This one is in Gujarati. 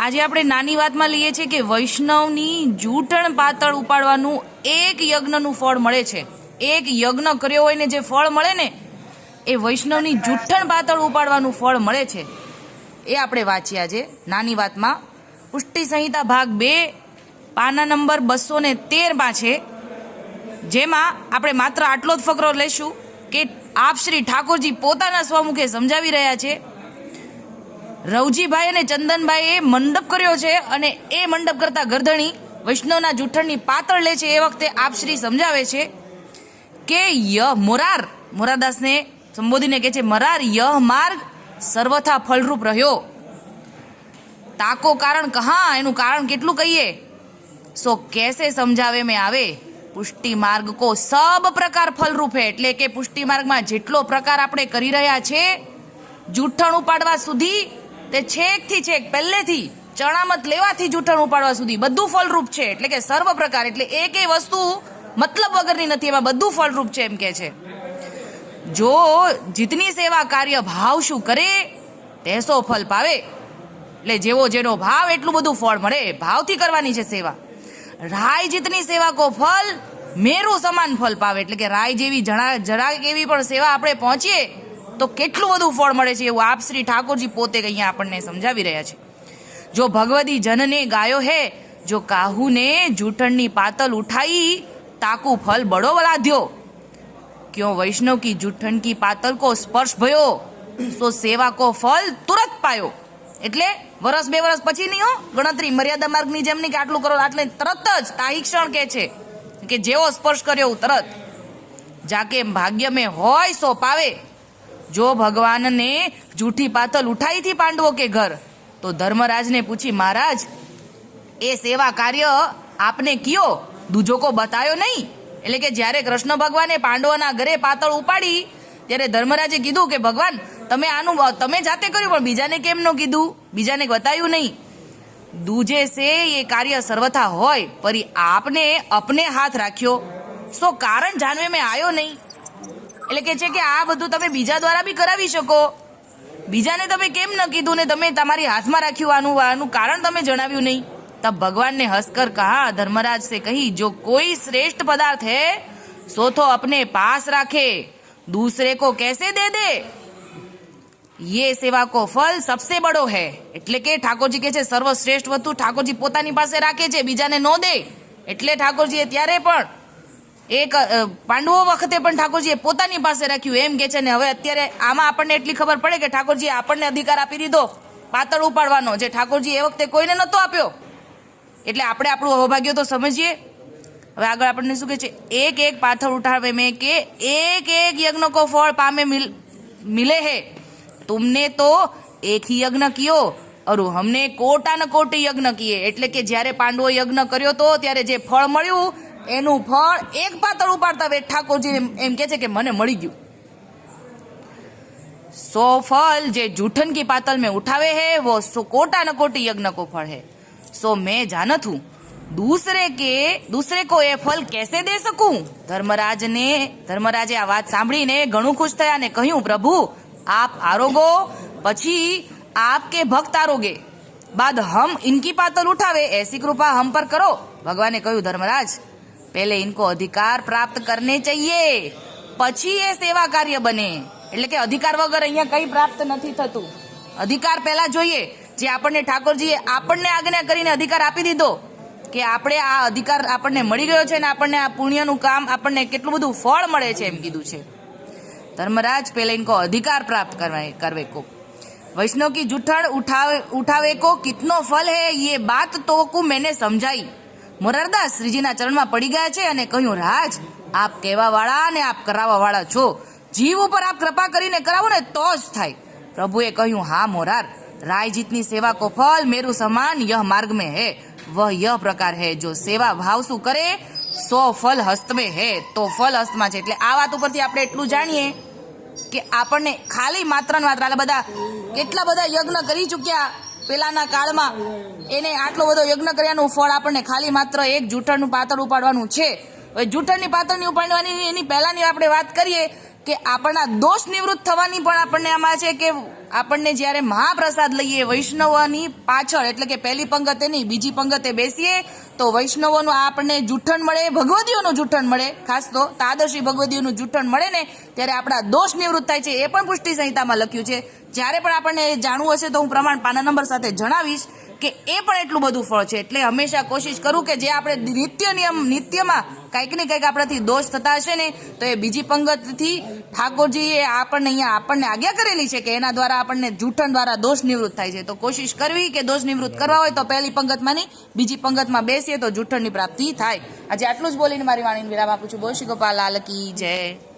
આજે આપણે નાની વાતમાં લઈએ છીએ કે વૈષ્ણવની જૂઠણ પાતળ ઉપાડવાનું એક યજ્ઞનું ફળ મળે છે. એક યજ્ઞ કર્યો હોય ને જે ફળ મળે ને, એ વૈષ્ણવની જૂઠણ પાતળ ઉપાડવાનું ફળ મળે છે. એ આપણે વાંચીએ આજે નાની વાતમાં. પુષ્ટિ સંહિતા ભાગ બે, પાના નંબર બસો ને તેરમાં છે, જેમાં આપણે માત્ર આટલો જ ફકરો લઈશું કે આપ શ્રી ઠાકોરજી પોતાના સ્વમુખે સમજાવી રહ્યા છે. રવજીભાઈ અને ચંદનભાઈએ મંડપ કર્યો છે અને એ મંડપ કરતા ગરધણી વૈષ્ણવના જૂઠણની પાતળ લે છે એ વખતે આપશ્રી સમજાવે છે કે ય મોરાર. મોરાદાસને સંબોધીને કહે છે, મરાર યહ માર્ગ સર્વથા ફલરૂપ રહ્યો. તાકો કારણ કહા, એનું કારણ કેટલું કહીએ? સો કેસે સમજાવે મેં આવે? પુષ્ટિ માર્ગ કો સબ પ્રકાર ફલરૂપ હે. એટલે કે પુષ્ટિ માર્ગમાં જેટલો પ્રકાર આપણે કરી રહ્યા છે, જૂઠણ ઉપાડવા સુધી તે છેકથી છેક પહેલેથી ચણામત લેવાથી જૂઠણ ઉપાડવા સુધી બધું ફળરૂપ છે. એટલે કે સર્વ પ્રકાર એટલે એક એ વસ્તુ મતલબ વગરની નથી. એમાં બધું ફળરૂપ છે એમ કે છે. જો જીતની સેવા કાર્ય ભાવ શું કરે તેસો ફલ પાવે. એટલે જેવો જેનો ભાવ, એટલું બધું ફળ મળે. ભાવથી કરવાની છે સેવા. રાય જીતની સેવા કો ફલ મેરું સમાન ફલ પાવે. એટલે કે રાય જેવી જણા, જરા એવી પણ સેવા આપણે પહોંચીએ તો કેટલું બધું ફળ મળે છે એવું આપ શ્રી ઠાકોરજી પોતે અહીંયા આપણને સમજાવી રહ્યા છે. જો ભગવદી જનને ગાયો હે, જો કાહુને જૂઠણની પાતલ ઉઠાઈ, તાકુ ફલ બડો વલાધ્યો ક્યો વૈષ્ણવ કી જૂઠણ કી પાતલ કો સ્પર્શ ભયો, સો સેવા કો ફલ તુરત પાયો. એટલે વરસ બે વર્ષ પછી નહીં હો, ગણતરી મર્યાદા માર્ગની જેમ નહીં કે આટલું કરો, આટલે તરત જ તાહી ક્ષણ કે છે કે જેવો સ્પર્શ કર્યો તરત. જાકે ભાગ્ય મેં હોય સો પાવે. જો ભગવાનને જૂઠી પાતલ ઉઠાઈ થી પાંડવો કે ઘર, તો ધર્મરાજને પૂછી, મહારાજ, એ સેવા કાર્ય આપને કયો? દૂજો કો બતાયો નહીં? એટલે કે જ્યારે કૃષ્ણ ભગવાને પાંડવોના ઘરે પાતળ ઉપાડી, ત્યારે ધર્મરાજે કીધું કે, ભગવાન, તમે આનું, તમે જાતે કર્યું, પણ બીજાને કેમ ન કીધું? બીજાને બતાવ્યું નહીં. દૂજે સે એ કાર્ય સર્વથા હોય, પરી આપને અપને હાથ રાખ્યો. સો કારણ જાણવે મેં આવ્યો નહીં. એટલે કે છે કે આ બધું તમે બીજા દ્વારા બી કરાવી શકો બીજાને તમે કેમ ન કીધું ને તમે તમારી હાથમાં રાખ્યું આનું આનું કારણ તમે જણાવ્યું નહીં तब भगवान ने हंसकर कहा धर्मराज से कही जो कोई श्रेष्ठ पदार्थ है सो तो अपने पास रखे दूसरे को कैसे दे दे ये સેવા કો ફલ સબસે બડો હે એટલે કે ઠાકોરજી કહે છે સર્વશ્રેષ્ઠ વસ્તુ ઠાકોરજી પોતાની પાસે રાખે છે બીજાને ન દે એટલે ઠાકોરજીએ ત્યારે પણ એક પાંડવો વખતે પણ ઠાકોરજીએ પોતાની પાસે રાખ્યું, એમ કે છે ને હવે અત્યારે આમાં આપણને એટલી ખબર પડે કે ઠાકોરજીએ આપણને અધિકાર આપી દીધો, પાતળ ઉપાડવાનો, જે ઠાકોરજી એ વખતે કોઈને નહોતો આપ્યો. એટલે આપણે આપણું અહોભાગ્ય તો સમજીએ. હવે આગળ આપણને શું કહે છે, એક એક પાથર ઉઠાવે મેં કે, એક એક યજ્ઞ કો ફળ પામે મિલ, મિલે હે. તુમને તો એક યજ્ઞ કયો, અરુ હમને કોટા ન કોટી યજ્ઞ કીએ. એટલે કે જ્યારે પાંડવો યજ્ઞ કર્યો તો, ત્યારે જે ફળ મળ્યું એનું ફળ એક પાતળ ઉપાડતા વેદ ઠાકોરજી એમ કહે છે કે મને મળી ગયું. સો ફલ જે જૂઠન કી પાતલ મેં ઉઠાવે હે, વો સો કોટા ન કોટી યજ્ઞ કો ફળ હે. સો મેં જાનત હું દૂસરે કે, દૂસરે કો એ ફલ કેસે દે શકું? ધર્મરાજને, ધર્મરાજે આ વાત સાંભળીને ઘણું ખુશ થયા ને કહ્યું, પ્રભુ, આપ આરોગો, પછી આપ કે ભક્ત આરોગે? બાદ હમ ઇનકી પાતલ ઉઠાવે, એસી કૃપા હમ પર કરો. ભગવાને કહ્યું, ધર્મરાજ પહેલે ઇનકો અધિકાર પ્રાપ્ત કરને चाहिए પછી એ સેવા કાર્ય બને એટલે કે અધિકાર વગર અહીંયા કંઈ પ્રાપ્ત નથી થતું. અધિકાર પહેલાં જોઈએ, જે આપણને ઠાકોરજીએ આપણને આજ્ઞા કરીને અધિકાર આપી દીધો, કે આપણે આ અધિકાર આપણને મળી ગયો છે ને આપણને આ પુણ્યનું કામ આપણને કેટલું બધું ફળ મળે છે એમ કીધું છે. ધર્મરાજ પહેલા ઇનકો અધિકાર પ્રાપ્ત કરવા કરવે કો વૈષ્ણવ કી જુઠ્ઠાડ ઉઠાવે ઉઠાવે કો કિતનો ફલ હે યે બાત તો કું મેને સમજાઈ. મોરારદાસ શ્રીજીના ચરણમાં પડી ગયા છે અને કહ્યું, રાજ, આપ કહેવાવાળા અને આપ કરાવવાવાળા છો. જીવ ઉપર આપ કૃપા કરીને કરાવો ને તો જ થાય. પ્રભુએ કહ્યું, હા, મોરાર રાયજીતની સેવા કો ફલ મેરું સમાન યહ માર્ગ મેં હે. વહ યહ પ્રકાર હે. જો સેવા ભાવ શું કરે, સો ફલ હસ્તમે હે. તો ફલ હસ્તમાં છે. એટલે આ વાત ઉપરથી આપણે એટલું જાણીએ કે આપણને ખાલી માત્ર ને માત્ર બધા કેટલા બધા યજ્ઞ કરી ચૂક્યા. પેલાના કાળમાં એને આટલો બધો યજ્ઞ કર્યાનું ફળ આપણને ખાલી માત્ર એક જૂઠણનું પાતળ ઉપાડવાનું છે. હવે જૂઠણની પાતળની ઉપાડવાની એની પહેલાની આપણે વાત કરીએ કે આપણા દોષ નિવૃત્ત થવાની પણ આપણને આમાં છે કે આપણને જ્યારે મહાપ્રસાદ લઈએ વૈષ્ણવની પાછળ, એટલે કે પહેલી પંગતે નહીં બીજી પંગતે બેસીએ, તો વૈષ્ણવોનું આપણને જૂઠણ મળે, ભગવદીઓનું જૂઠણ મળે, ખાસ તો તાદર્શી ભગવદીઓનું જૂઠણ મળે ને, ત્યારે આપણા દોષ નિવૃત્ત થાય છે, એ પણ પુષ્ટિ સંહિતામાં લખ્યું છે. જ્યારે પણ આપણને જાણવું હશે તો હું પ્રમાણ પાના નંબર સાથે જણાવીશ. કે એ પણ એટલું બધું ફળ છે. એટલે હંમેશા કોશિશ કરું કે જે આપણે નિત્ય નિયમ, નિત્યમાં કંઈક ને કંઈક આપણાથી દોષ થતા હશે ને, તો એ બીજી પંગતથી ઠાકોરજીએ આપણને અહીંયા આપણને આજ્ઞા કરેલી છે કે એના દ્વારા આપણને જૂઠણ દ્વારા દોષ નિવૃત્ત થાય છે. તો કોશિશ કરવી કે દોષ નિવૃત્ત કરવા હોય તો પહેલી પંગતમાં નહીં બીજી પંગતમાં બેસીએ તો જૂઠણની પ્રાપ્તિ થાય. આજે આટલું જ બોલીને મારી વાણીને વિરામ આપું છું. બોશી ગોપાલ, લાલ કી જય.